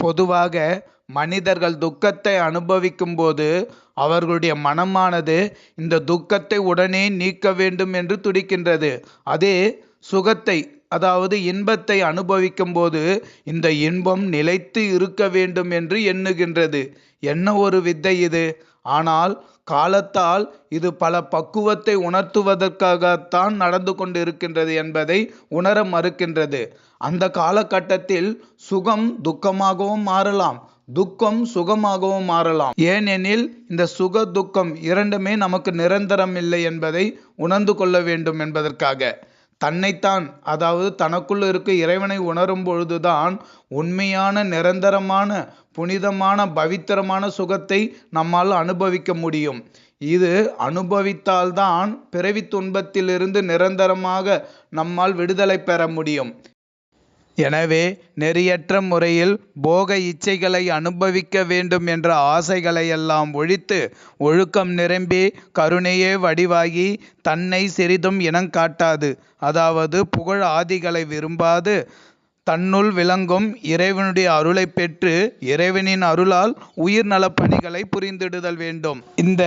பொதுவாக மனிதர்கள் துக்கத்தை அனுபவிக்கும் போது அவர்களுடைய மனமானது இந்த துக்கத்தை உடனே நீக்க வேண்டும் என்று துடிக்கின்றது. அதே சுகத்தை அதாவது இன்பத்தை அனுபவிக்கும் போது இந்த இன்பம் நிலைத்து இருக்க வேண்டும் என்று எண்ணுகின்றது. என்ன ஒரு வித்தை இது? ஆனால் காலத்தால் இது பல பக்குவத்தை உணர்த்துவதற்காகத்தான் நடந்து கொண்டிருக்கின்றது என்பதை உணர மறுக்கின்றது. அந்த காலகட்டத்தில் சுகம் துக்கமாகவும் மாறலாம். துக்கம் சுகமாகவும் மாறலாம். ஏனெனில் இந்த சுக துக்கம் இரண்டுமே நமக்கு நிரந்தரம் இல்லை என்பதை உணர்ந்து கொள்ள வேண்டும் என்பதற்காக. தன்னைத்தான் அதாவது தனக்குள் இருக்க இறைவனை உணரும் பொழுதுதான் உண்மையான நிரந்தரமான புனிதமான பவித்திரமான சுகத்தை நம்மால் அனுபவிக்க முடியும். இது அனுபவித்தால்தான் பிறவி துன்பத்திலிருந்து நிரந்தரமாக நம்மால் விடுதலை பெற முடியும். எனவே நெறியற்ற முறையில் போக இச்சைகளை அனுபவிக்க வேண்டும் என்ற ஆசைகளை எல்லாம் ஒழித்து ஒழுக்கம் நிரம்பி கருணையே வடிவாகி தன்னை சிறிதும் இனங்காட்டாது அதாவது புகழ் ஆதிகளை விரும்பாது. தன்னுள் விளங்கும் இறைவனுடைய அருளை பெற்று இறைவனின் அருளால் உயிர் நலப்பணிகளை புரிந்திடுதல் வேண்டும். இந்த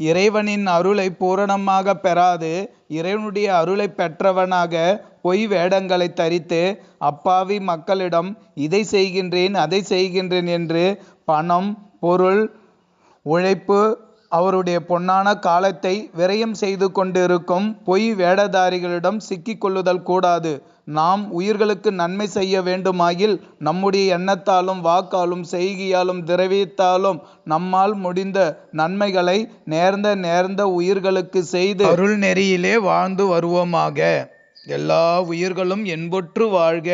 இறைவனின் அருளை பூரணமாக பெறாது. இறைவனுடைய அருளை பெற்றவனாக பொய் வேடங்களை தரித்து அப்பாவி மக்களிடம் இதை செய்கின்றேன் அதை செய்கின்றேன் என்று பணம் பொருள் உழைப்பு அவருடைய பொன்னான காலத்தை விரயம் செய்து கொண்டிருக்கும் பொய் வேடதாரிகளிடம் சிக்கிக்கொள்ளுதல் கூடாது. நாம் உயிர்களுக்கு நன்மை செய்ய வேண்டுமாயில் நம்முடைய எண்ணத்தாலும் வாக்காலும் செய்கையாலும் திரவியத்தாலும் நம்மால் முடிந்த நன்மைகளை நேர்ந்த நேர்ந்த உயிர்களுக்கு செய்து அருள் நெறியிலே வாழ்ந்து வருவோமாக. எல்லா உயிர்களும் என்பொற்று வாழ்க.